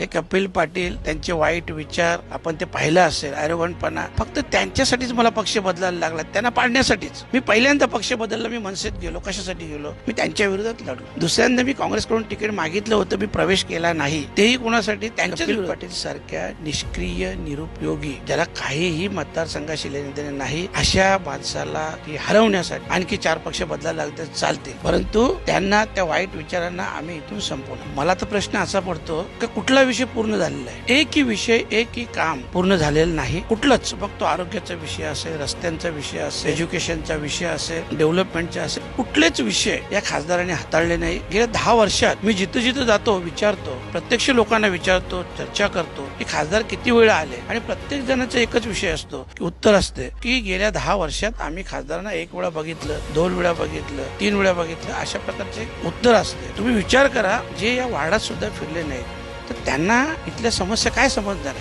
हे कपिल पाटील त्यांचे वाईट विचार आपण ते पाहिलं असेल अरेवणपणा फक्त त्यांच्यासाठीच मला पक्ष बदलायला लागला त्यांना पाडण्यासाठीच. मी पहिल्यांदा पक्ष बदलला मी मनसेत गेलो कशासाठी गेलो? मी त्यांच्या विरोधात लढलो. दुसऱ्यांदा मी काँग्रेसकडून तिकीट मागितलं होतं मी प्रवेश केला नाही. तेही कोणासाठी? त्यांच्या पाटील सारख्या निष्क्रिय निरुपयोगी ज्याला काहीही मतदारसंघाशी लेणे देणे नाही अशा माणसाला हरवण्यासाठी आणखी चार पक्ष बदलायला लागले तर चालते परंतु त्यांना त्या वाईट विचारांना आम्ही इथून संपवणार मला तर प्रश्न असा पडतो की कुठला विषय पूर्ण झालेला आहे. एकही विषय एकही काम पूर्ण झालेलं नाही. कुठलंच मग तो आरोग्याचा विषय असेल रस्त्यांचा विषय असेल एज्युकेशनचा विषय असेल डेव्हलपमेंटचा असेल कुठलेच विषय या खासदाराने हाताळले नाही. गेल्या दहा वर्षात मी जिथं जिथं जातो विचारतो प्रत्यक्ष लोकांना विचारतो चर्चा करतो की खासदार किती वेळा आले? आणि प्रत्येक जणांचा एकच विषय असतो की उत्तर असते की गेल्या दहा वर्षात आम्ही खासदारांना एक वेळा बघितलं दोन वेळा बघितलं तीन वेळा बघितलं अशा प्रकारचे उत्तर असते. तुम्ही विचार करा जे या वार्डात सुद्धा फिरले नाहीत. तर त्यांना इथल्या समस्या काय समजणार?